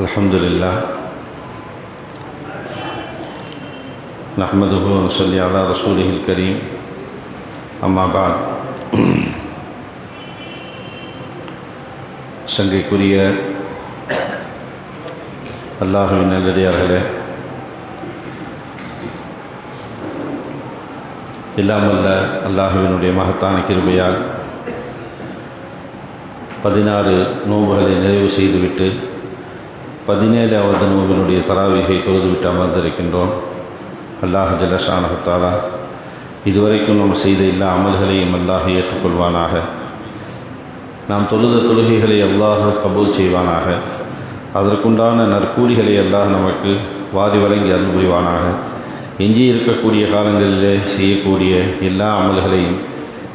الحمد لله نحمده ونصلي على رسوله الكريم أما بعد சங்கைக்குரிய அல்லாஹுவின் நல்லடியார்களே இல்லாமல்ல அல்லாஹுவினுடைய மகத்தான கிருபையால் பதினாறு நோன்புகளை நிறைவு செய்துவிட்டு பதினேழாவது நூலினுடைய தராவிகை தொழுதுவிட்டு அமர்ந்திருக்கின்றோம் அல்லாஹ் ஜலஷானகத்தாலா இதுவரைக்கும் நம்ம செய்த எல்லா அமல்களையும் அல்லாஹ் ஏற்றுக்கொள்வானாக. நாம் தொழுத தொழுகைகளை அல்லாஹ் கபூல் செய்வானாக. அதற்குண்டான நற்கூலிகளை அல்லாஹ் நமக்கு வாரி வழங்கி அருள் புரிவானாக. எஞ்சி இருக்கக்கூடிய காலங்களிலே செய்யக்கூடிய எல்லா அமல்களையும்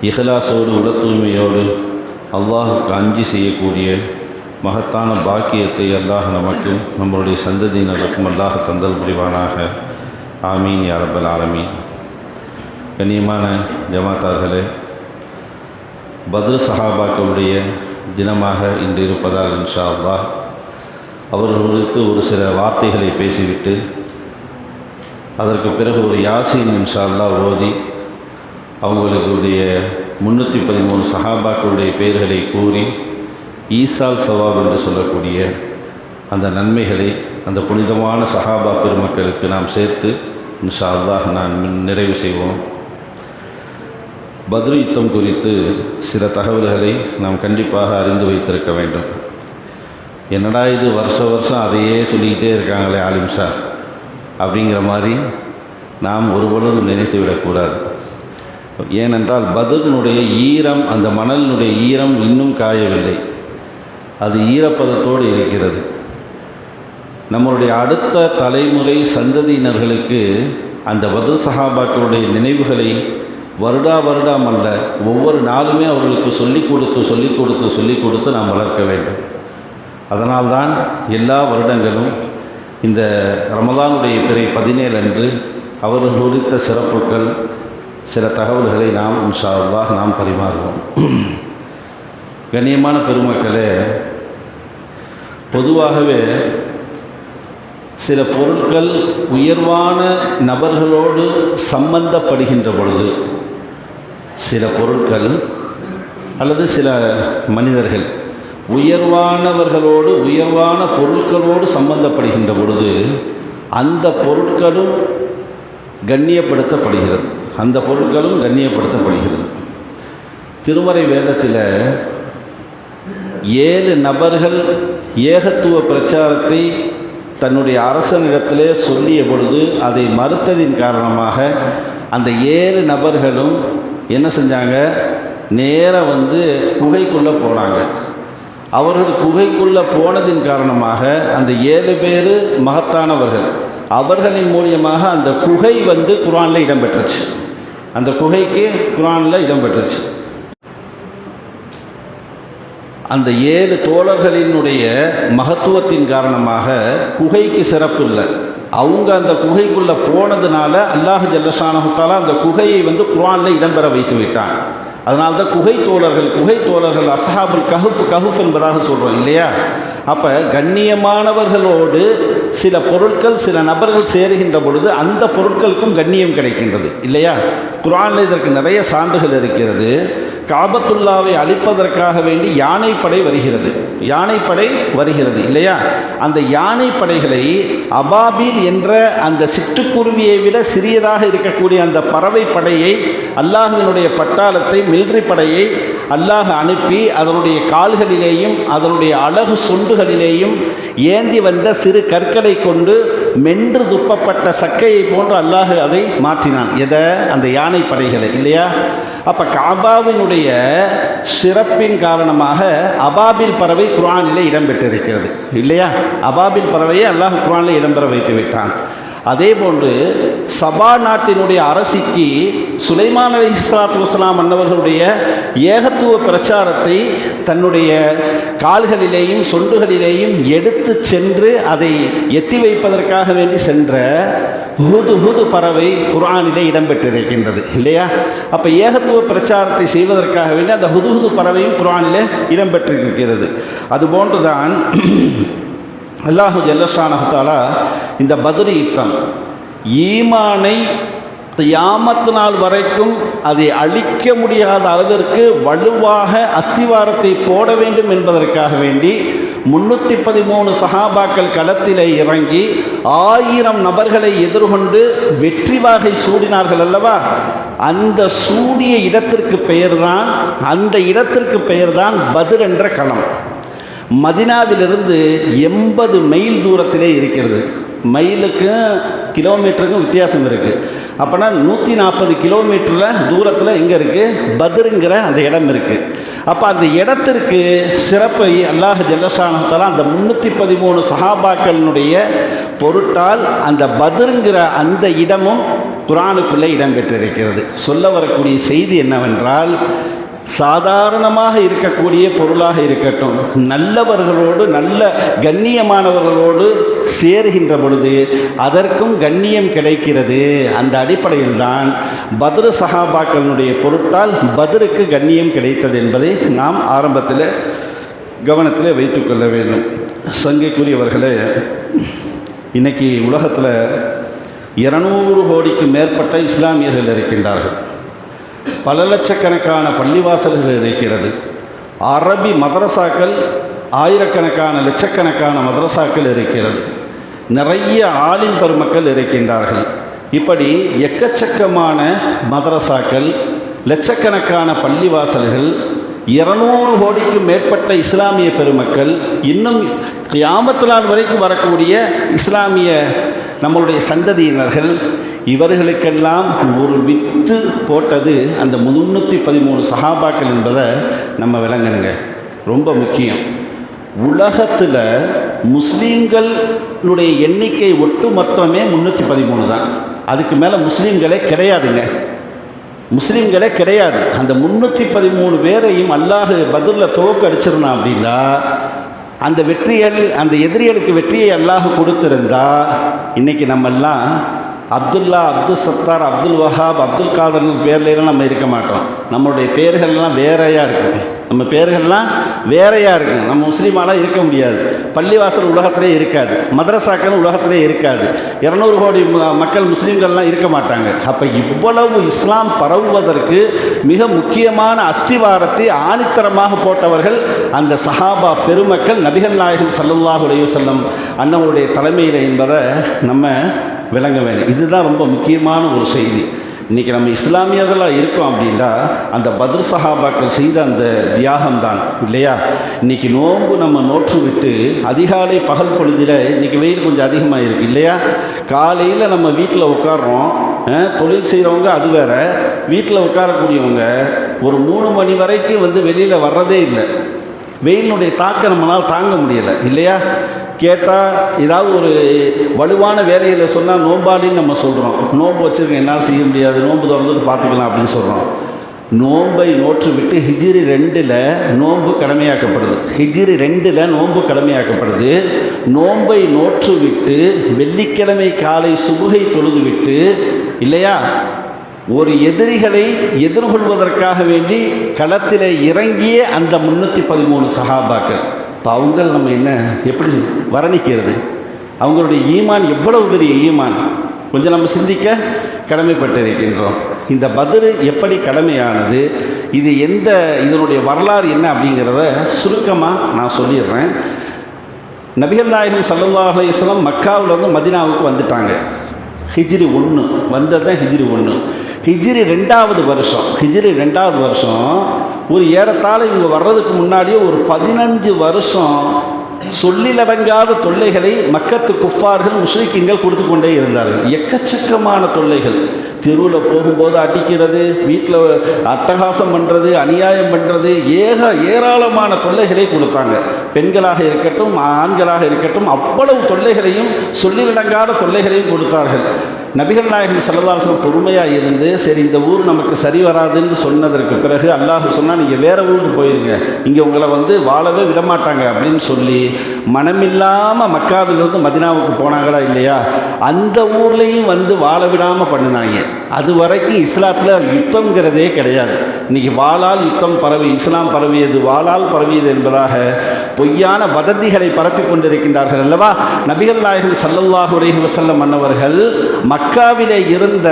இஹலாசோடு உடல் தூய்மையோடு அல்லாஹுக்கு அஞ்சு செய்யக்கூடிய மகத்தான பாக்கியத்தை அல்லாஹ் நமக்கு நம்மளுடைய சந்ததியினருக்கும் அல்லாஹ் தந்தல் புரிவானாக. ஆமீன் யாரபல் ஆலமீன். கண்ணியமான ஜமாத்தார்களே பத்ரு சஹாபாக்களுடைய தினமாக இன்று இருப்பதால் இன்ஷா அல்லாஹ் குறித்து ஒரு சில வார்த்தைகளை பேசிவிட்டு அதற்கு பிறகு ஒரு யாசின் இன்ஷா அல்லாஹ் ஓதி அவங்களுடைய முந்நூற்றி பதிமூணு சஹாபாக்களுடைய பெயர்களை கூறி ஈசால் சவாப் என்று சொல்லக்கூடிய அந்த நன்மைகளை அந்த புனிதமான சஹாபா பெருமக்களுக்கு நாம் சேர்த்து இன்ஷா அல்லாஹ் நான் நிறைவு செய்வோம். பத்ரு யுத்தம் குறித்து சில தகவல்களை நாம் கண்டிப்பாக அறிந்து வைத்திருக்க வேண்டும். என்னடா இது வருஷ வருஷம் அதையே சொல்லிக்கிட்டே இருக்காங்களே ஆலிம் சார் அப்படிங்கிற மாதிரி நாம் ஒருபொழுதும் நினைத்து விடக்கூடாது. ஏனென்றால் பதர்னுடைய ஈரம் அந்த மணலினுடைய ஈரம் இன்னும் காயவில்லை. அது ஈரப்பதத்தோடு இருக்கிறது. நம்மளுடைய அடுத்த தலைமுறை சந்ததியினர்களுக்கு அந்த வது சஹாபாக்களுடைய நினைவுகளை வருடா வருடம் அல்ல ஒவ்வொரு நாளுமே அவர்களுக்கு சொல்லிக் கொடுத்து சொல்லிக் கொடுத்து சொல்லிக் கொடுத்து நாம் வளர்க்க வேண்டும். அதனால்தான் எல்லா வருடங்களும் இந்த ரமதானுடைய பிறை பதினேழு அன்று அவர்கள் குறித்த சிறப்புகள் சில தகவல்களை நாம் இன்ஷா அல்லாஹ் நாம் பரிமாறுவோம். கண்ணியமான பெருமக்களே பொதுவாகவே சில பொருட்கள் உயர்வான நபர்களோடு சம்பந்தப்படுகின்ற பொழுது சில பொருட்கள் அல்லது சில மனிதர்கள் உயர்வானவர்களோடு உயர்வான பொருட்களோடு சம்பந்தப்படுகின்ற பொழுது அந்த பொருட்களும் கண்ணியப்படுத்தப்படுகிறது. அந்த பொருட்களும் கண்ணியப்படுத்தப்படுகிறது. திருமறை வேதத்தில் ஏழு நபர்கள் ஏகத்துவ பிரச்சாரத்தை தன்னுடைய அரசனிடத்திலே சொல்லிய பொழுது அதை மறுத்ததின் காரணமாக அந்த ஏழு நபர்களும் என்ன செஞ்சாங்க? நேராக வந்து குகைக்குள்ளே போனாங்க. அவர்கள் குகைக்குள்ளே போனதின் காரணமாக அந்த ஏழு பேர் மகத்தானவர்கள். அவர்களின் மூலியமாக அந்த குகை வந்து குரானில் இடம்பெற்றுச்சு அந்த குகைக்கு குரானில் இடம்பெற்றுச்சு அந்த ஏழு தோழர்களினுடைய மகத்துவத்தின் காரணமாக குகைக்கு சிறப்பு இல்லை. அவங்க அந்த குகைக்குள்ளே போனதுனால அல்லாஹ் ஜல்லஷானஹத்தாலா அந்த குகையை வந்து குரானில் இடம்பெற வைத்து விட்டான். அதனால தான் குகை தோழர்கள் குகை தோழர்கள் அசஹாபுல் கஹுஃப் கஹுஃப் என்பதாக சொல்கிறோம் இல்லையா? அப்போ கண்ணியமானவர்களோடு சில பொருட்கள் சில நபர்கள் சேருகின்ற பொழுது அந்த பொருட்களுக்கும் கண்ணியம் கிடைக்கின்றது இல்லையா? குரானில் இதற்கு நிறைய சான்றுகள் இருக்கிறது. காபத்துல்லாவை அழிப்பதற்காக வேண்டி யானைப்படை வருகிறது. யானைப்படை வருகிறது இல்லையா? அந்த யானைப்படைகளை அபாபில் என்ற அந்த சிட்டுக்குருவியை விட சிறியதாக இருக்கக்கூடிய அந்த பறவை படையை அல்லாஹினுடைய பட்டாளத்தை மில்ட்ரி படையை அல்லாஹ் அனுப்பி அதனுடைய கால்களிலேயும் அதனுடைய அழகு சொண்டுகளிலேயும் ஏந்தி வந்த சிறு கற்களை கொண்டு மென்று துப்பப்பட்ட சக்கையை போன்று அல்லாஹ் அதை மாற்றினான். எதை? அந்த யானை படைகளை இல்லையா? அப்போ காபாவினுடைய சிறப்பின் காரணமாக அபாபில் பறவை குரானிலே இடம்பெற்றிருக்கிறது. இல்லையா? அபாபில் பறவையை அல்லாஹ் குரானில் இடம்பெற வைத்து விட்டான். அதே போன்று சபா நாட்டினுடைய அரசிக்கு சுலைமான் அலி இஸ்லாத்து வஸ்லாம் அன்னவர்களுடைய ஏகத்துவ பிரச்சாரத்தை தன்னுடைய கால்களிலேயும் சொண்டுகளிலேயும் எடுத்து சென்று அதை எத்தி வைப்பதற்காக வேண்டி சென்ற ஹுது ஹுது பறவை குரானிலே இடம்பெற்றிருக்கின்றது இல்லையா? அப்போ ஏகத்துவ பிரச்சாரத்தை செய்வதற்காக வேண்டி அந்த ஹுது ஹுது பறவையும் குரானிலே இடம்பெற்றிருக்கிறது. அதுபோன்றுதான் அல்லாஹு ஜல்லஷானஹாலா இந்த பத்ரி யுத்தம் ஈமானை யாமத்து நாள் வரைக்கும் அதை அழிக்க முடியாத அளவிற்கு வலுவாக அஸ்திவாரத்தை போட வேண்டும் என்பதற்காக வேண்டி முன்னூற்றி பதிமூணு சஹாபாக்கள் களத்திலே இறங்கி ஆயிரம் நபர்களை எதிர்கொண்டு வெற்றி வாகை சூடினார்கள் அல்லவா? அந்த சூடிய இடத்திற்கு பெயர்தான் அந்த இடத்திற்கு பெயர்தான் பதிர் என்ற களம். மதினாவிலிருந்து எண்பது மைல் தூரத்திலே இருக்கிறது. மைலுக்கும் கிலோமீட்டருக்கும் வித்தியாசம் இருக்குது அப்போனா நூற்றி நாற்பது கிலோமீட்டரில் தூரத்தில் எங்கே இருக்குது பத்ருங்கிற அந்த இடம் இருக்குது அப்போ அந்த இடத்திற்கு சிறப்பை அல்லாஹ் ஜல்லசானத்தால் அந்த முந்நூற்றி பதிமூணு சஹாபாக்களினுடைய பொருட்டால் அந்த பத்ருங்கிற அந்த இடமும் குரானுக்குள்ளே இடம்பெற்றிருக்கிறது. சொல்ல வரக்கூடிய செய்தி என்னவென்றால் சாதாரணமாக இருக்கக்கூடிய பொருளாக இருக்கட்டும் நல்லவர்களோடு நல்ல கண்ணியமானவர்களோடு சேருகின்ற பொழுது அதற்கும் கண்ணியம் கிடைக்கிறது. அந்த அடிப்படையில் தான் பத்ரு சகாபாக்களினுடைய பொருட்டால் பதிருக்கு கண்ணியம் கிடைத்தது என்பதை நாம் ஆரம்பத்தில் கவனத்தில் வைத்துக்கொள்ள வேண்டும். சங்கைக்குரியவர்களே இன்னைக்கு உலகத்தில் இருநூறு கோடிக்கு மேற்பட்ட இஸ்லாமியர்கள் இருக்கின்றார்கள். பல லட்சக்கணக்கான பள்ளிவாசல்கள் இருக்கிறது. அரபி மதரசாக்கள் ஆயிரக்கணக்கான லட்சக்கணக்கான மதரசாக்கள் இருக்கிறது. நிறைய ஆலிம் பெருமக்கள் இருக்கின்றார்கள். இப்படி எக்கச்சக்கமான மதரசாக்கள் லட்சக்கணக்கான பள்ளிவாசல்கள் இருநூறு கோடிக்கும் மேற்பட்ட இஸ்லாமிய பெருமக்கள் இன்னும் கியாமத்து வரைக்கும் வரக்கூடிய இஸ்லாமிய நம்மளுடைய சந்ததியினர்கள் இவர்களுக்கெல்லாம் ஒரு வித்து போட்டது அந்த முந்நூற்றி பதிமூணு சஹாபாக்கள் என்பதை நம்ம விளங்கணுங்க. ரொம்ப முக்கியம். உலகத்தில் முஸ்லீம்களுடைய எண்ணிக்கை ஒட்டு மொத்தமே முந்நூற்றி பதிமூணு தான். அதுக்கு மேலே முஸ்லீம்களே கிடையாதுங்க. முஸ்லீம்களே கிடையாது. அந்த முந்நூற்றி பதிமூணு பேரையும் அல்லாஹு பதிலில் துவக்க அடிச்சிருந்தான் அப்படின்னா அந்த வெற்றிகள் அந்த எதிரிகளுக்கு வெற்றியை அல்லாஹ் கொடுத்துருந்தா இன்னைக்கு நம்மெல்லாம் அப்துல்லா அப்துல் சத்தார் அப்துல் வஹாப் அப்துல் காதர் பேர்லாம் நம்ம இருக்க மாட்டோம். நம்மளுடைய பேர்கள்லாம் வேறையாக இருக்கும். நம்ம பேர்கள்லாம் வேறையாக இருக்கும் நம்ம முஸ்லீமாலாம் இருக்க முடியாது. பள்ளிவாசல் உலகத்திலே இருக்காது. மதரசாக்கள் உலகத்திலே இருக்காது. இரநூறு கோடி மக்கள் முஸ்லீம்கள்லாம் இருக்க மாட்டாங்க. அப்போ இவ்வளவு இஸ்லாம் பரவுவதற்கு மிக முக்கியமான அஸ்திவாரத்தை ஆணித்தரமாக போட்டவர்கள் அந்த சஹாபா பெருமக்கள் நபிகள் நாயகம் சல்லுல்லாஹ் அலைஹி அண்ணவருடைய தலைமையில் என்பதை நம்ம விளங்க வேண்டும். இதுதான் ரொம்ப முக்கியமான ஒரு செய்தி. இன்றைக்கி நம்ம இஸ்லாமியர்களாக இருக்கோம் அப்படின்னா அந்த பத்ர் சஹாபாக்கள் செய்த அந்த தியாகம்தான் இல்லையா? இன்றைக்கி நோன்பு நம்ம நோற்று விட்டு அதிகாலை பகல் பொழுதில் இன்றைக்கி வெயில் கொஞ்சம் அதிகமாக இருக்குது இல்லையா? காலையில் நம்ம வீட்டில் உட்காடுறோம் தொழில் செய்கிறவங்க அது வேற வீட்டில் உட்காரக்கூடியவங்க ஒரு மூணு மணி வரைக்கும் வந்து வெளியில் வர்றதே இல்லை. வெயிலினுடைய தாக்கம் நம்மளால் தாங்க முடியலை இல்லையா? கேட்டால் ஏதாவது ஒரு வலுவான வேலையில் சொன்னால் நோம்பாளின்னு நம்ம சொல்கிறோம் நோன்பு வச்சுருக்க என்னால் செய்ய முடியாது. நோன்பு திறந்துட்டு பார்த்துக்கலாம் அப்படின்னு சொல்கிறோம் நோன்பை நோற்று விட்டு ஹிஜிரி ரெண்டில் நோன்பு கடமையாக்கப்படுது. ஹிஜிரி ரெண்டில் நோன்பு கடமையாக்கப்படுது. நோன்பை நோற்று விட்டு வெள்ளிக்கிழமை காலை சுபுகை தொழுது விட்டு இல்லையா? ஒரு எதிரிகளை எதிர்கொள்வதற்காக வேண்டி களத்தில் இறங்கிய அந்த முன்னூற்றி பதிமூணு சஹாபாக்கள். இப்போ அவங்க நம்ம என்ன எப்படி வர்ணிக்கிறது? அவங்களுடைய ஈமான் எவ்வளவு பெரிய ஈமான்? கொஞ்சம் நம்ம சிந்திக்க கடமைப்பட்டிருக்கின்றோம். இந்த பதில் எப்படி கடமையானது? இது எந்த இதனுடைய வரலாறு என்ன அப்படிங்கிறத சுருக்கமாக நான் சொல்லிடுறேன். நபிகள் நாயகம் சல்லல்லாஹு அலைஹி வஸல்லம் மக்காவிலேருந்து மதினாவுக்கு வந்துட்டாங்க. ஹிஜ்ரி ஒன்று வந்தது தான் ஹிஜ்ரி ஒன்று ஹிஜ்ரி ரெண்டாவது வருஷம் ஹிஜ்ரி ரெண்டாவது வருஷம் ஒரு ஏறத்தாழ இவங்க வர்றதுக்கு முன்னாடியே ஒரு பதினஞ்சு வருஷம் சொல்லிலடங்காத தொல்லைகளை மக்கத்து குஃபார்கள் முஸ்லிக்கிங்கள் கொடுத்து கொண்டே இருந்தார்கள். எக்கச்சக்கமான தொல்லைகள். தெருவில் போகும்போது அடிக்கிறது வீட்டில் அட்டகாசம் பண்ணுறது அநியாயம் பண்ணுறது ஏக ஏராளமான தொல்லைகளை கொடுத்தாங்க. பெண்களாக இருக்கட்டும் ஆண்களாக இருக்கட்டும் அவ்வளவு தொல்லைகளையும் சொல்லிலடங்காத தொல்லைகளையும் கொடுத்தார்கள். நபிகள் நாயகம் செல்லதாசனம் பொறுமையாக இருந்து சரி இந்த ஊர் நமக்கு சரி வராதுன்னு சொன்னதற்கு பிறகு அல்லாஹ் சொன்னால் நீங்கள் வேறு ஊருக்கு போயிருங்க. இங்கே உங்களை வந்து வாழவே விடமாட்டாங்க அப்படின்னு சொல்லி மனமில்லாமல் மக்காவிலிருந்து மதினாவுக்கு போனாங்களா இல்லையா? அந்த ஊர்லேயும் வந்து வாழ விடாமல் பண்ணினாங்க. அது வரைக்கும் இஸ்லாத்தில் யுத்தங்கிறதே கிடையாது. இன்னைக்கு வாளால் யுத்தம் பரவி இஸ்லாம் பரவியது வாளால் பரவியது என்பதாக பொய்யான வதந்திகளை பரப்பி கொண்டிருக்கின்றார்கள் அல்லவா? நபிகள் நாயகம் சல்லல்லாஹு அலைஹி வசல்லம் மன்னவர்கள் மக்காவிலே இருந்த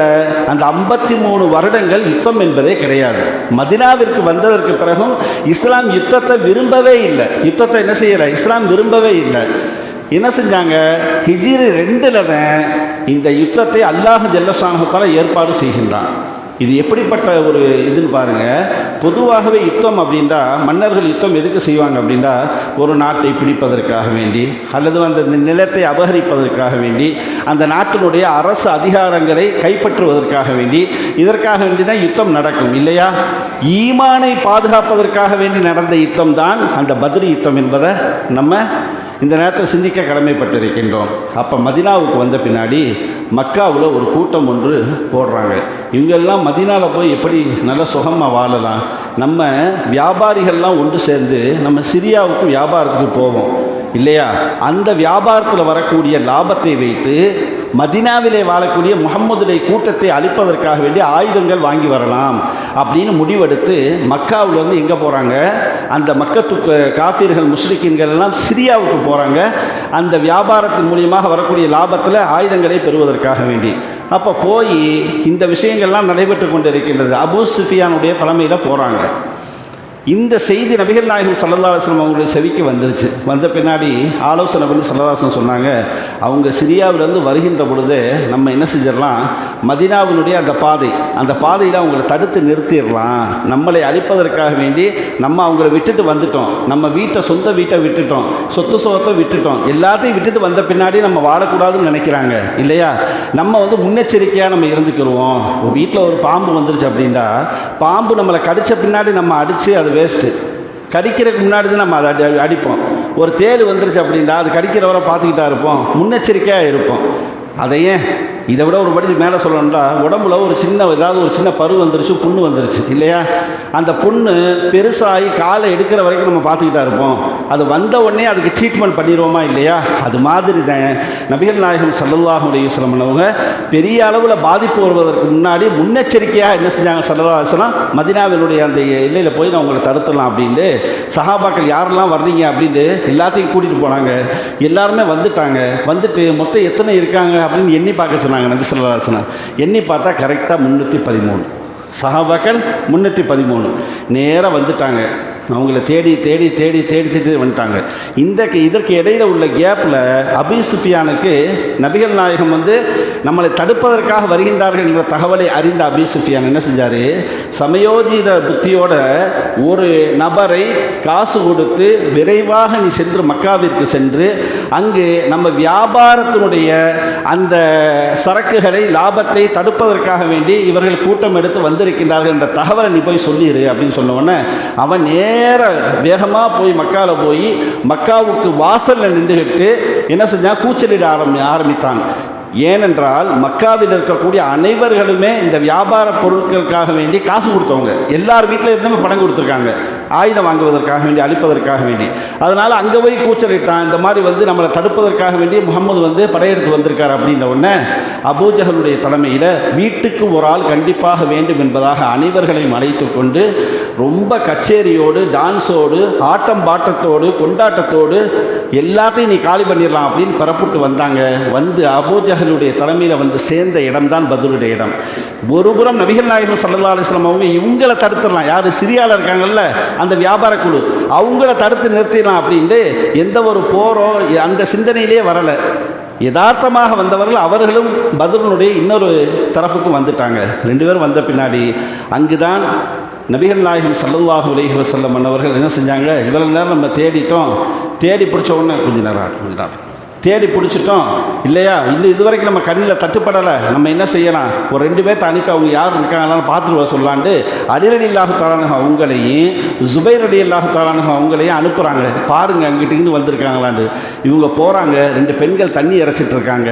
அந்த ஐம்பத்தி மூணு வருடங்கள் யுத்தம் என்பதே கிடையாது. மதினாவிற்கு வந்ததற்கு பிறகும் இஸ்லாம் யுத்தத்தை விரும்பவே இல்லை. யுத்தத்தை என்ன செய்யலை? இஸ்லாம் விரும்பவே இல்லை. என்ன செஞ்சாங்க? ஹிஜிரி ரெண்டில் தான் இந்த யுத்தத்தை அல்லாஹ் ஜல்லசானகத்தால் ஏற்பாடு செய்கின்றான். இது எப்படிப்பட்ட ஒரு இதுன்னு பாருங்கள் பொதுவாகவே யுத்தம் அப்படின்னா மன்னர்கள் யுத்தம் எதுக்கு செய்வாங்க அப்படின்னா ஒரு நாட்டை பிடிப்பதற்காக வேண்டி அல்லது அந்த நிலத்தை அபகரிப்பதற்காக வேண்டி அந்த நாட்டினுடைய அரசு அதிகாரங்களை கைப்பற்றுவதற்காக வேண்டி இதற்காக வேண்டி தான் யுத்தம் நடக்கும் இல்லையா? ஈமானை பாதுகாப்பதற்காக வேண்டி நடந்த யுத்தம் தான் அந்த பத்ரி யுத்தம் என்பதை நம்ம இந்த நேரத்தை சிந்திக்க கடமைப்பட்டிருக்கின்றோம். அப்போ மதினாவுக்கு வந்த பின்னாடி மக்காவில் ஒரு கூட்டம் ஒன்று போடுறாங்க. இவங்கெல்லாம் மதினாவில் போய் எப்படி நல்ல சுகமாக வாழலாம்? நம்ம வியாபாரிகள்லாம் ஒன்று சேர்ந்து நம்ம சிரியாவுக்கு வியாபாரத்துக்கு போவோம். இல்லையா? அந்த வியாபாரத்தில் வரக்கூடிய லாபத்தை வைத்து மதினாவிலே வாழக்கூடிய முகம்மதுடைய கூட்டத்தை அழிப்பதற்காக வேண்டிய ஆயுதங்கள் வாங்கி வரலாம் அப்படின்னு முடிவெடுத்து மக்காவில் வந்து எங்கே போகிறாங்க அந்த மக்கத்து காஃபீர்கள் முஸ்லிக்கின்கள் எல்லாம் சிரியாவுக்கு போகிறாங்க அந்த வியாபாரத்தின் மூலியமாக வரக்கூடிய லாபத்தில் ஆயுதங்களை பெறுவதற்காக வேண்டி. அப்போ போய் இந்த விஷயங்கள்லாம் நடைபெற்று கொண்டு இருக்கின்றது அபு சுஃபியானுடைய தலைமையில் போகிறாங்க இந்த செய்தி நபிகள் நாயகம் சல்லல்லாஸ்லம் அவங்களுடைய செவிக்கு வந்துருச்சு. வந்த பின்னாடி ஆலோசனை பண்ணி சல்லதாசன் சொன்னாங்க அவங்க சிரியாவிலேருந்து வருகின்ற பொழுது நம்ம என்ன செஞ்சிடலாம்? மதினாவினுடைய அந்த பாதை அந்த பாதையில் அவங்கள தடுத்து நிறுத்திடலாம். நம்மளை அழிப்பதற்காக வேண்டி நம்ம அவங்கள விட்டுட்டு வந்துட்டோம். நம்ம வீட்டை சொந்த வீட்டை விட்டுட்டோம். சொத்து சொத்தை விட்டுட்டோம். எல்லாத்தையும் விட்டுட்டு வந்த பின்னாடி நம்ம வாழக்கூடாதுன்னு நினைக்கிறாங்க. இல்லையா? நம்ம வந்து முன்னெச்சரிக்கையாக நம்ம இருந்துக்கிடுவோம் வீட்டில் ஒரு பாம்பு வந்துருச்சு அப்படின்னா பாம்பு நம்மளை கடித்த பின்னாடி நம்ம அடித்து அது வேஸ்ட்டு கடிக்கிறதுக்கு முன்னாடி தான் நம்ம அதை அடி அடிப்போம். ஒரு தேள் வந்துருச்சு அப்படின்னா அது கடிக்கிறவரை பார்த்துக்கிட்டா இருப்போம். முன்னெச்சரிக்கையாக இருப்போம். அதையே இதை விட ஒரு படி மேலே சொல்லணும்னா உடம்புல ஒரு சின்ன ஏதாவது ஒரு சின்ன பரு வந்துருச்சு புண்ணு வந்துருச்சு இல்லையா? அந்த புண்ணு பெருசாகி காலை எடுக்கிற வரைக்கும் நம்ம பார்த்துக்கிட்டா இருப்போம். அது வந்த உடனே அதுக்கு ட்ரீட்மெண்ட் பண்ணிடுவோமா இல்லையா? அது மாதிரி தான் நபிகள் நாயகம் சல்லல்லாஹு அலையுஸ்லம் அவங்க பெரிய அளவில் பாதிப்பு வருவதற்கு முன்னாடி முன்னெச்சரிக்கையாக என்ன செஞ்சாங்க சல்லல்லா அலுவலாம் மதினாவினுடைய அந்த எல்லையில் போய் நான் உங்களை தடுத்துடலாம் அப்படின்ட்டு சஹாபாக்கள் யாரெல்லாம் வர்றீங்க அப்படின்ட்டு எல்லாத்தையும் கூட்டிகிட்டு போனாங்க. எல்லாருமே வந்துட்டாங்க. வந்துட்டு மொத்தம் எத்தனை இருக்காங்க அப்படின்னு எண்ணி பார்க்க சொன்னாங்க. நபி சொல்லலாசனம் எண்ணி பார்த்தா கரெக்டாக முந்நூற்றி பதிமூணு. சஹாபாக்கள் முந்நூற்றி பதிமூணு. நேராக வந்துட்டாங்க. அவங்கள தேடி தேடி தேடி தேடி தேடி வந்துட்டாங்க. இந்த இதற்கு இடையில் உள்ள கேப்பில் அபி சுஃபியானுக்கு நபிகள் நாயகம் வந்து நம்மளை தடுப்பதற்காக வருகின்றார்கள் என்ற தகவலை அறிந்த அபி சுஃபியான் என்ன செஞ்சார்? சமயோஜித புத்தியோட ஒரு நபரை காசு கொடுத்து விரைவாக நீ சென்று மக்காவிற்கு சென்று அங்கு நம்ம வியாபாரத்தினுடைய அந்த சரக்குகளை லாபத்தை தடுப்பதற்காக வேண்டி இவர்கள் கூட்டம் எடுத்து வந்திருக்கின்றார்கள் என்ற தகவலை நீ போய் சொல்லிடு அப்படின்னு சொன்ன அவன் வேகமாக போய் மக்காவில் போய் மக்காவுக்கு வாசலில் நின்றுகிட்டு என்ன செஞ்சால் கூச்சலிட ஆரம்பி ஆரம்பித்தாங்க ஏனென்றால் மக்காவில் இருக்கக்கூடிய அனைவர்களுமே இந்த வியாபார பொருட்களுக்காக வேண்டி காசு கொடுத்தவங்க. எல்லார் வீட்டில் இருந்துமே பணம் கொடுத்துருக்காங்க. ஆயுதம் வாங்குவதற்காக வேண்டி அழிப்பதற்காக வேண்டி. அதனால் அங்கே போய் கூச்சலிட்டான். இந்த மாதிரி வந்து நம்மளை தடுப்பதற்காக வேண்டி முகமது வந்து படையெடுத்து வந்திருக்கார் அப்படின்ற உடனே அபூஜகனுடைய தலைமையில் வீட்டுக்கு ஒரு ஆள் கண்டிப்பாக வேண்டும் என்பதாக அனைவர்களையும் அழைத்து கொண்டு ரொம்ப கச்சேரியோடு டான்ஸோடு ஆட்டம் பாட்டத்தோடு கொண்டாட்டத்தோடு எல்லாத்தையும் நீ காலி பண்ணிடலாம் அப்படின்னு பரப்புட்டு வந்தாங்க. வந்து அபூஜகனுடைய தலைமையில் வந்து சேர்ந்த இடம்தான் பதிலுடைய இடம். ஒருபுறம் நபிகள் நாயகம் சல்லா அலிஸ்லாம் அவங்க இவங்களை தடுத்துடலாம். யார் சிரியாவில் இருக்காங்கல்ல அந்த வியாபார குழு. அவங்கள தடுத்து நிறுத்திடலாம் அப்படின்ட்டு எந்த ஒரு போரோ அந்த சிந்தனையிலே வரலை. யதார்த்தமாக வந்தவர்கள் அவர்களும் பத்ரனுடைய இன்னொரு தரப்புக்கும் வந்துட்டாங்க. ரெண்டு பேரும் வந்த பின்னாடி அங்குதான் நபிகள் நாயகம் சல்லல்லாஹு அலைஹி வஸல்லம் அவர்கள் என்ன செஞ்சாங்க? இவ்வளவு நேரம் நம்ம தேடிட்டோம். தேடி பிடிச்ச உடனே கொஞ்சம் நேரம் ஆட்டும், கொஞ்ச நேரம் தேடி பிடிச்சிட்டோம். இல்லையா? இன்னும் இது வரைக்கும் நம்ம கண்ணில் தட்டுப்படலை. நம்ம என்ன செய்யலாம்? ஒரு ரெண்டு பேர்த்த அனுப்பி அவங்க யார் இருக்காங்களான்னு பார்த்துட்டு வர சொல்லலான்ட்டு அலிரடி இல்லாஹு தாலானுக அவங்களையும் ஜுபைர் அடி இல்லாஹு தாலானுக அவங்களையும் அனுப்புகிறாங்க பாருங்கள் அங்கிட்டிருந்து வந்திருக்காங்களாண்டு. வந்திருக்காங்களான்ட்டு இவங்க போகிறாங்க ரெண்டு பெண்கள் தண்ணி இறைச்சிட்டு இருக்காங்க.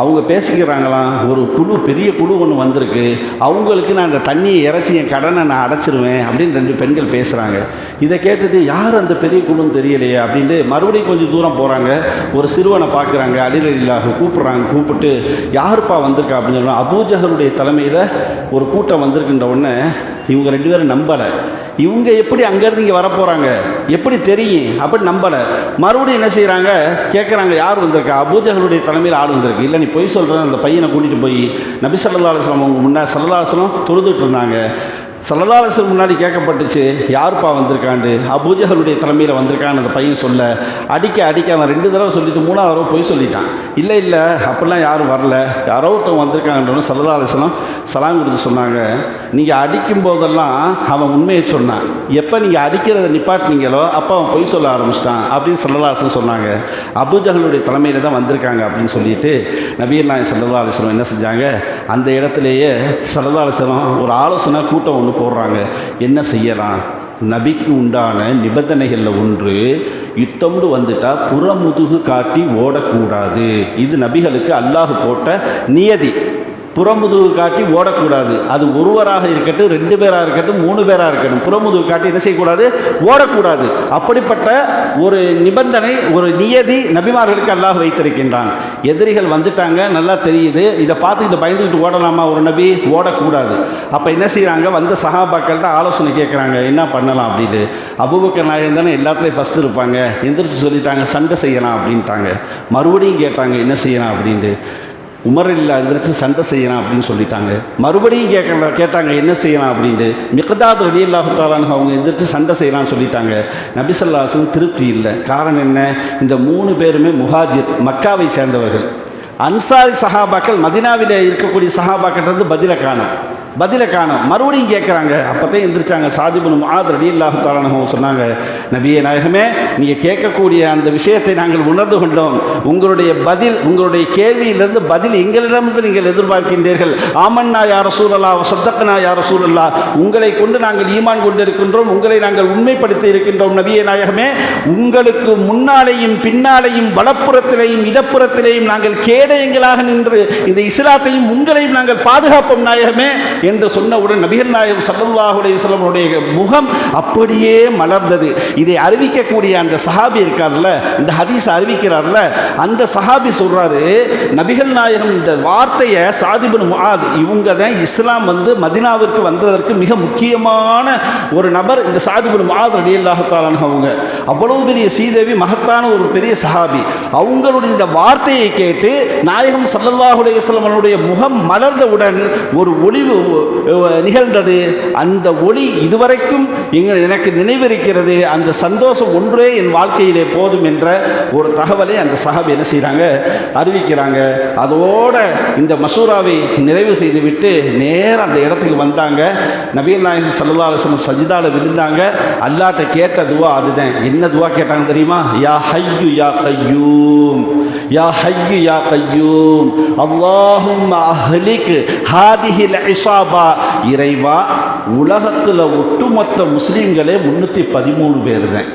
அவங்க பேசிக்கிறாங்களாம் ஒரு குழு பெரிய குழு ஒன்று வந்திருக்கு. அவங்களுக்கு நான் அந்த தண்ணியை இறைச்சி என் கடனை நான் அடைச்சிருவேன் அப்படின்னு ரெண்டு பெண்கள் பேசுகிறாங்க இதை கேட்டுட்டு யார் அந்த பெரிய குழுன்னு தெரியலையே? அப்படின்ட்டு மறுபடியும் கொஞ்சம் தூரம் போகிறாங்க ஒரு சிறுவனை பார்க்குறாங்க அலிரலில்லாக கூப்பிட்றாங்க கூப்பிட்டு யாருப்பா வந்திருக்கா அப்படின்னு சொல்லுவாங்க. அபூஜகருடைய தலைமையில் ஒரு கூட்டம் வந்திருக்குன்ற உடனே இவங்க ரெண்டு பேரும் நம்பலை. இவங்க எப்படி அங்கேருந்து இங்கே வரப்போகிறாங்க எப்படி தெரியும்? அப்படி நம்பலை. மறுபடியும் என்ன செய்கிறாங்க கேட்குறாங்க யார் வந்திருக்கா? அபூஜகருடைய தலைமையில் ஆள் வந்திருக்கு. இல்லை நீ பொய் சொல்கிற அந்த பையனை கூட்டிகிட்டு போய் நபி சல்லா அலுவலம் அவங்க முன்னாடி சல்லா அலுவலம் தொழுதுட்டு இருந்தாங்க. சல்லதாலசன் முன்னாடி கேட்கப்பட்டுச்சு யாருப்பா வந்திருக்காண்டு? அபூஜகளுடைய தலைமையில் வந்திருக்கான்னு அந்த பையன் சொல்ல அடிக்க அடிக்க. அவன் ரெண்டு தடவை சொல்லிட்டு மூணாவது தடவை போய் சொல்லிட்டான். இல்லை இல்லை அப்படிலாம் யாரும் வரல. யாரோ ஒருத்தவங்க வந்திருக்காங்கன்றவங்க சல்லதாலசனம் சலாம் கொடுத்து சொன்னாங்க. நீங்கள் அடிக்கும் போதெல்லாம் அவன் உண்மையை சொன்னான். எப்போ நீங்கள் அடிக்கிறத நிப்பாட்டினீங்களோ அப்போ அவன் பொய் சொல்ல ஆரம்பிச்சிட்டான். அப்படின்னு சல்லதாசன் சொன்னாங்க. அபூஜகளுடைய தலைமையில் தான் வந்திருக்காங்க அப்படின்னு சொல்லிட்டு நபீர் நாயக் சல்லதாலசனம் என்ன செஞ்சாங்க? அந்த இடத்துலையே சல்லதாலசனம் ஒரு ஆலோசனை கூட்டம் ஒன்று போடுறாங்க. என்ன செய்யலாம்? நபிக்கு உண்டான நிபந்தனைகளில் ஒன்று யுத்தம்னு வந்துட்டால் புறமுதுகு காட்டி ஓடக்கூடாது. இது நபிகளுக்கு அல்லாஹ் போட்ட நியதி. புறமுதுகு காட்டி ஓடக்கூடாது. அது ஒருவராக இருக்கட்டும் ரெண்டு பேராக இருக்கட்டும் மூணு பேராக இருக்கட்டும். புறமுதுகு காட்டி என்ன செய்யக்கூடாது? ஓடக்கூடாது. அப்படிப்பட்ட ஒரு நிபந்தனை ஒரு நியதி நபிமார்களுக்கு அல்லாஹ் வைத்திருக்கின்றான். எதிரிகள் வந்துட்டாங்க நல்லா தெரியுது. இதை பார்த்து இதை பயந்துக்கிட்டு ஓடலாமா ஒரு நபி? ஓடக்கூடாது. அப்போ என்ன செய்கிறாங்க வந்த சகாபாக்கள்கிட்ட ஆலோசனை கேட்குறாங்க என்ன பண்ணலாம் அப்படின்ட்டு அபுபக்கர் நாயகன் தானே எல்லாத்துலேயும் ஃபஸ்ட்டு இருப்பாங்க. எந்திரிச்சு சொல்லிட்டாங்க சண்டை செய்யலாம் அப்படின்ட்டாங்க. மறுபடியும் கேட்டாங்க என்ன செய்யலாம் அப்படின்ட்டு உமர் இல்லை எந்திரிச்சு சண்டை செய்யலாம் அப்படின்னு சொல்லிட்டாங்க. மறுபடியும் கேட்கல கேட்டாங்க என்ன செய்யலாம் அப்படின்ட்டு. மிகதாத் ரலி அல்லாஹாலான்னு அவங்க எந்திரிச்சு சண்டை செய்யலாம்னு சொல்லிட்டாங்க. நபிசல்லாசன் திருப்தி இல்லை. காரணம் என்ன? இந்த மூணு பேருமே முஹாஜிர் மக்காவை சேர்ந்தவர்கள். அன்சாரி சஹாபாக்கள் மதினாவில் இருக்கக்கூடிய சஹாபாக்கிட்ட பதிலை காணும். பதிலை காணும். மறுபடியும் கேட்குறாங்க அப்போதான் எந்திரிச்சாங்க. சாதிபுன் மாத் ரடி அல்லாஹு சொன்னாங்க நபிய நாயகமே நீங்கள் கேட்கக்கூடிய அந்த விஷயத்தை நாங்கள் உணர்ந்து கொண்டோம். உங்களுடைய பதில் உங்களுடைய கேள்வியிலிருந்து பதில் எங்களிடமிருந்து நீங்கள் எதிர்பார்க்கின்றீர்கள். ஆமன்னா யார சூழலா சத்தக்கனா யார சூழல்லா உங்களை கொண்டு நாங்கள் ஈமான் கொண்டிருக்கின்றோம். உங்களை நாங்கள் உண்மைப்படுத்தி இருக்கின்றோம். நபிய நாயகமே உங்களுக்கு முன்னாலேயும் பின்னாலேயும் வலப்புறத்திலேயும் இடப்புறத்திலேயும் நாங்கள் கேடயங்களாக நின்று இந்த இஸ்லாத்தையும் உங்களையும் நாங்கள் பாதுகாப்போம். நாயகமே என்று சொன்னவுடன் நபிகள் நாயகம் சல்லல்லாஹுடைய வஸல்லமுடைய முகம் அப்படியே மலர்ந்தது. இதை அறிவிக்கக்கூடிய அந்த சஹாபி இருக்கார்ல இந்த ஹதீஸ் அறிவிக்கிறார்ல அந்த சஹாபி சொல்கிறாரு நபிகள் நாயகம் இந்த வார்த்தையை சாதிபன் முஹாத் இவங்க தான் இஸ்லாம் வந்து மதினாவிற்கு வந்ததற்கு மிக முக்கியமான ஒரு நபர் இந்த சாதிபன் முஹாத் ரடியல்லாஹாலான அவங்க. அவ்வளவு பெரிய சீதேவி மகத்தான ஒரு பெரிய சஹாபி. அவங்களுடைய இந்த வார்த்தையை கேட்டு நாயகம் சல்லல்லாஹு இஸ்லாமனுடைய முகம் மலர்ந்தவுடன் ஒரு ஒளிவு நிகழ்ந்தது. அந்த ஒளி இதுவரைக்கும் எங்கள் எனக்கு நினைவிருக்கிறது அந்த சந்தோஷம் ஒன்றே என் வாழ்க்கையிலே போதும் என்ற ஒரு தகவலை அந்த சஹாபி என்ன செய்கிறாங்க அறிவிக்கிறாங்க. அதோட இந்த மசூராவை நிறைவு செய்துவிட்டு நேரம் அந்த இடத்துக்கு வந்தாங்க. நபீர் நாயகம் சல்லா அலுவலம் சஜிதால விழுந்தாங்க. அல்லாட்ட கேட்ட துவா அதுதான். என்ன துவா கேட்டாங்க தெரியுமா? யா ஹையு யா கையூம். யா ஹையு யா கையூம். அல்லாஹும் அஹ்லிக் ஹாதிஹில் சஹாபா இறைவா உலகத்தில் ஒட்டுமொத்த முஸ்லீம்களே முந்நூற்றி பதிமூணு பேர் தான்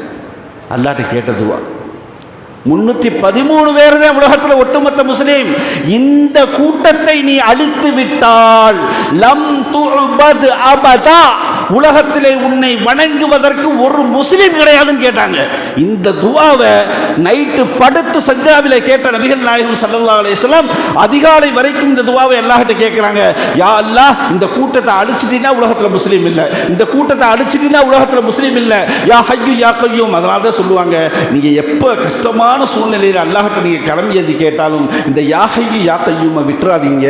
அல்லாட்ட கேட்டதுவா முன்னூற்றி முன்னூத்தி பதிமூணு பேர் தான் உலகத்தில் ஒட்டுமொத்த முஸ்லீம். இந்த கூட்டத்தை நீ அழித்து விட்டால் லம் துபத் அபதா. உலகத்திலே உன்னை வணங்குவதற்கு ஒரு முஸ்லீம் கிடையாதுன்னு கேட்டாங்க. இந்த துவாவை நைட்டு படுத்து சஜ்ஜாவில கேட்ட நபிகள் நாயகம் சல்லா அலைஹி அதிகாலை வரைக்கும் இந்த துவாவை எல்லார்கிட்ட கேட்குறாங்க. யா அல்லாஹ் இந்த கூட்டத்தை அழிச்சிட்டீங்கன்னா உலகத்தில் முஸ்லீம் இல்லை. இந்த கூட்டத்தை அழிச்சிட்டீங்கன்னா உலகத்தில் முஸ்லீம் இல்லை. யா ஹையும் யா கையும் அதனால தான் சொல்லுவாங்க. நீங்கள் எப்போ கஷ்டமான சூழ்நிலையில் அல்லாஹ்ட்ட நீங்கள் கிளம்பியது கேட்டாலும் இந்த யா ஹையு யா கையும் விட்டுறாதீங்க.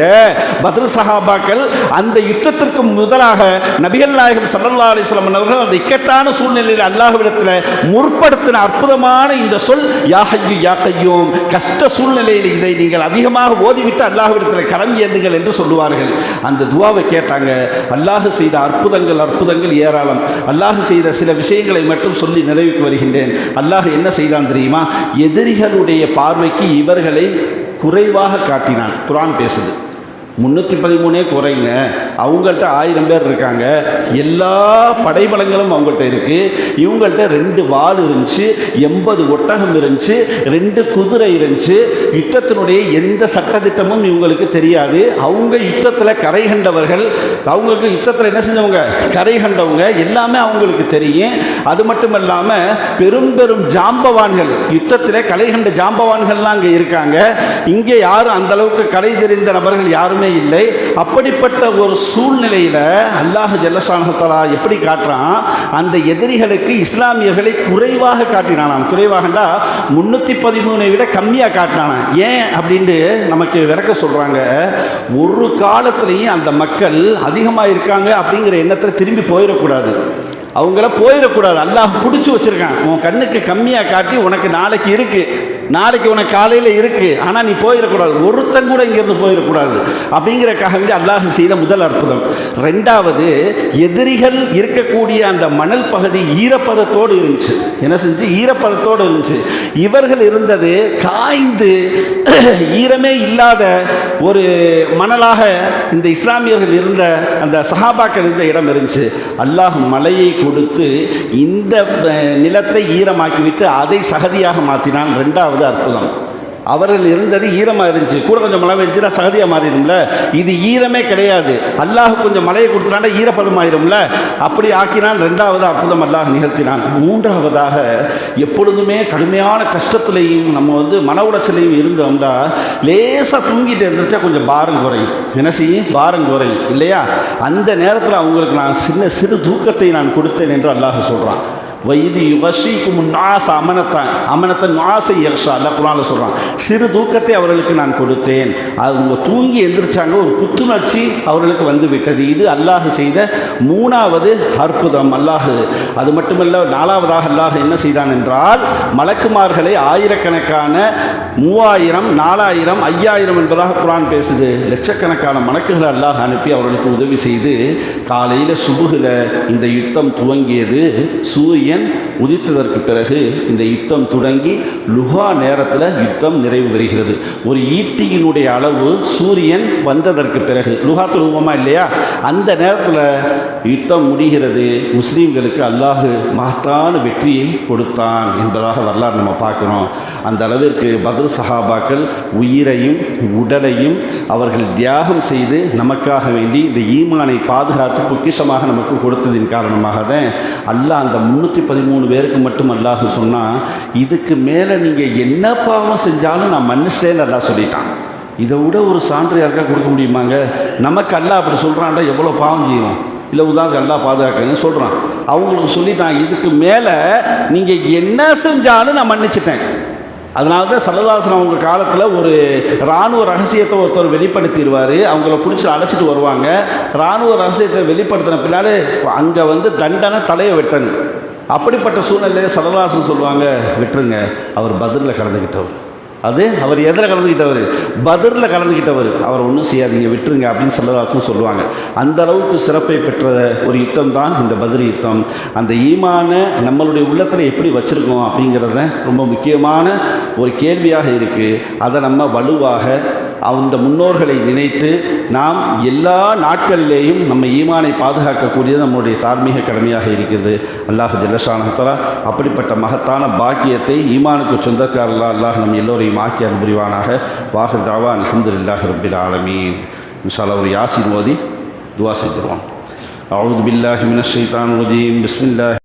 பத்ரு சஹாபாக்கள் அந்த யுத்தத்திற்கு முதலாக நபிகள் நாயகம் சல்லல்லா அலிஸ்லாம் அவர்கள் அந்த இக்கட்டான சூழ்நிலையில் அல்லாஹ்விடத்தில் முற்படுத்தின அற்புதமான இந்த சொல் யா யாக்கையும் கஷ்ட சூழ்நிலையில் இதை நீங்கள் அதிகமாக ஓதிவிட்டு அல்லாஹ்விடத்தில் கரம் ஏந்துங்கள் என்று சொல்லுவார்கள். அந்த துவாவை கேட்டாங்க. அல்லாஹ் செய்த அற்புதங்கள் அற்புதங்கள் ஏராளம். அல்லாஹ் செய்த சில விஷயங்களை மட்டும் சொல்லி நிறைவுக்கு வருகின்றேன். அல்லாஹ் என்ன செய்தான் தெரியுமா? எதிரிகளுடைய பார்வைக்கு இவர்களை குறைவாக காட்டினான். குரான் பேசுது. முந்நூற்றி பதிமூணே குறைங்க. அவங்கள்ட்ட ஆயிரம் பேர் இருக்காங்க. எல்லா படைபலங்களும் அவங்கள்ட்ட இருக்குது இவங்கள்ட்ட ரெண்டு வாள் இருந்துச்சு எண்பது ஒட்டகம் இருந்துச்சு ரெண்டு குதிரை இருந்துச்சு. யுத்தத்தினுடைய எந்த சட்டத்திட்டமும் இவங்களுக்கு தெரியாது. அவங்க யுத்தத்தில் கரை கண்டவர்கள் அவங்களுக்கு யுத்தத்தில் என்ன செஞ்சவங்க? கரை கண்டவங்க. எல்லாமே அவங்களுக்கு தெரியும். அது மட்டும் இல்லாமல் பெரும் பெரும் ஜாம்பவான்கள் யுத்தத்தில் கலை கண்ட ஜாம்பவான்கள்லாம் அங்கே இருக்காங்க. இங்கே யாரும் அந்தளவுக்கு கலை தெரிந்த நபர்கள் யாருமே இல்லை. அப்படிப்பட்ட ஒரு சூழ்நிலையில் அல்லாஹ் ஜல்லசானகத்தலா எப்படி காட்டுறான்? அந்த எதிரிகளுக்கு இஸ்லாமியர்களை குறைவாக காட்டினானாம். குறைவாகண்டா முன்னூற்றி பதிமூணை விட கம்மியாக காட்டினானான் ஏன் அப்படின்ட்டு நமக்கு விளக்க சொல்கிறாங்க ஒரு காலத்துலேயும் அந்த மக்கள் அதிகமாக இருக்காங்க அப்படிங்கிற எண்ணத்தில் திரும்பி போயிடக்கூடாது. அவங்கள போயிடக்கூடாது. அல்லாஹ் பிடிச்சி வச்சுருக்கான். உன் கண்ணுக்கு கம்மியாக காட்டி உனக்கு நாளைக்கு இருக்குது நாளைக்கு உனக்கு காலையில் இருக்குது ஆனால் நீ போயிடக்கூடாது. ஒருத்தன் கூட இங்கேருந்து போயிடக்கூடாது. அப்படிங்கிறக்காக வேண்டி அல்லாஹ் செய்த முதல் அற்புதம். ரெண்டாவது எதிரிகள் இருக்கக்கூடிய அந்த மணல் பகுதி ஈரப்பதத்தோடு இருந்துச்சு. என்ன செஞ்சு? ஈரப்பதத்தோடு இருந்துச்சு. இவர்கள் இருந்தது காய்ந்து ஈரமே இல்லாத ஒரு மணலாக இந்த இஸ்லாமியர்கள் இருந்த அந்த சஹாபாக்கள் இருந்த இடம் இருந்துச்சு. அல்லாஹ் மலையை கொடுத்து இந்த நிலத்தை ஈரமாக்கிவிட்டு அதை சகதியாக மாற்றினான். ரெண்டாவது அற்புதம். அவர்கள் இருந்தது ஈரமாக இருந்துச்சு. கூட கொஞ்சம் மழை பெஞ்சுனா சகதியாக மாறிடும்ல. இது ஈரமே கிடையாது. அல்லாஹ் கொஞ்சம் மழையை கொடுத்துனால ஈரப்பதம் ஆயிரும்ல. அப்படி ஆக்கினான் ரெண்டாவது அற்புதம் அல்லாஹ் நிகழ்த்தினான். மூன்றாவதாக எப்பொழுதுமே கடுமையான கஷ்டத்துலையும் நம்ம வந்து மன உளைச்சலையும் இருந்தோம்னா லேசாக தூங்கிட்டு இருந்துச்சா கொஞ்சம் பாரம் குறையும். என்ன செய்யும்? பாரம் குறையும். இல்லையா? அந்த நேரத்தில் அவங்களுக்கு நான் சின்ன சிறு தூக்கத்தை நான் கொடுத்தேன் என்று அல்லாஹ் சொல்கிறான் வைது யுகஷிக்கும் முன்னாச அமனத்தான் அமனத்தை நாசை யர்ஷா அல்ல குரானில் சொல்கிறான் சிறு தூக்கத்தை அவர்களுக்கு நான் கொடுத்தேன். அவங்க தூங்கி எந்திரிச்சாங்க ஒரு புத்துணர்ச்சி அவர்களுக்கு வந்து விட்டது. இது அல்லாஹ் செய்த மூணாவது அற்புதம் அல்லாஹ். அது மட்டுமல்ல நாலாவதாக அல்லாஹ் என்ன செய்தான் என்றால் மலக்குமார்களை ஆயிரக்கணக்கான மூவாயிரம் நாலாயிரம் ஐயாயிரம் என்பதாக குரான் பேசுது. லட்சக்கணக்கான மணக்குகளை அல்லாஹ் அனுப்பி அவர்களுக்கு உதவி செய்து காலையில் சுபுகில் இந்த யுத்தம் துவங்கியது. சூரியன் உதித்ததற்கு பிறகு இந்த யுத்தம் தொடங்கி லுஹா நேரத்தில் யுத்தம் நிறைவு பெறுகிறது. ஒரு ஈட்டியினுடைய அளவு சூரியன் வந்ததற்கு பிறகு லுஹா துருவமாக இல்லையா? அந்த நேரத்தில் யுத்தம் முடிகிறது. முஸ்லீம்களுக்கு அல்லாஹ் மகத்தான வெற்றியை கொடுத்தான் என்பதாக வரலாறு நம்ம பார்க்குறோம். அந்த அளவிற்கு பதில் சஹாபாக்கள் உயிரையும் உடலையும் அவர்கள் தியாகம் செய்து நமக்காக வேண்டி இந்த ஈமானை பாதுகாத்து பொக்கிஷமாக நமக்கு கொடுத்ததின் காரணமாக தான் அல்லாஹ் அந்த முன்னூற்றி பதிமூணு பேருக்கு மட்டும் அல்லாஹ் சொன்னால் இதுக்கு மேலே நீங்கள் என்ன பாவம் செஞ்சாலும் நான் மன்னிச்சிட்டேன்னு அல்லா சொல்லிட்டான். இதை விட ஒரு சான்று யாருக்கா கொடுக்க முடியுமாங்க? நமக்கு அல்லா அப்படி சொல்கிறான்டா எவ்வளோ பாவம் செய்யும் இல்லை உதாரணம் அல்லா பாதுகாக்கன்னு சொல்கிறான் அவங்களுக்கு சொல்லிட்டான் இதுக்கு மேலே நீங்கள் என்ன செஞ்சாலும் நான் மன்னிச்சிட்டேன். அதனால தான் சரதாசன் அவங்க காலத்தில் ஒரு இராணுவ ரகசியத்தை ஒருத்தர் வெளிப்படுத்திடுவார். அவங்கள பிடிச்சி அழைச்சிட்டு வருவாங்க. இராணுவ ரகசியத்தை வெளிப்படுத்தின பின்னால் அங்கே வந்து தண்டனை தலையை வெட்டணும். அப்படிப்பட்ட சூழ்நிலையில் சல்லதாசன் சொல்லுவாங்க விட்டுருங்க அவர் பதிலில் கலந்துக்கிட்டவர் அது அவர் எதில் கலந்துக்கிட்டவர் பதிரில் கலந்துக்கிட்டவர் அவர் ஒன்றும் செய்யாதீங்க விட்டுருங்க அப்படின்னு சொல்லதாசன் சொல்லுவாங்க. அந்த அளவுக்கு சிறப்பை பெற்ற ஒரு யுத்தம் தான் இந்த பதிர் யுத்தம். அந்த ஈமான நம்மளுடைய உள்ளத்தில் எப்படி வச்சுருக்கோம் அப்படிங்கிறத ரொம்ப முக்கியமான ஒரு கேள்வியாக இருக்குது அதை நம்ம வலுவாக அந்த முன்னோர்களை நினைத்து நாம் எல்லா நாட்களிலேயும் நம்ம ஈமானை பாதுகாக்கக்கூடியது நம்முடைய தார்மீக கடமையாக இருக்கிறது. அல்லாஹ் ஜல்லஷானத்தலா அப்படிப்பட்ட மகத்தான பாக்கியத்தை ஈமானுக்கு சொந்தக்காரல்லா அல்லாஹ் நம் எல்லோரையும் ஆக்கி அருள் புரிவானாக. வாஹர் தாவா இல்லாஹ் ரபில் ஆலமீன். இன்ஷால்லா ஒரு யாசின் மோதி துவா செஞ்சிருவோம். அவுது பில்லாஹி மினஷ் ஷைத்தானிர் ரஜீம்.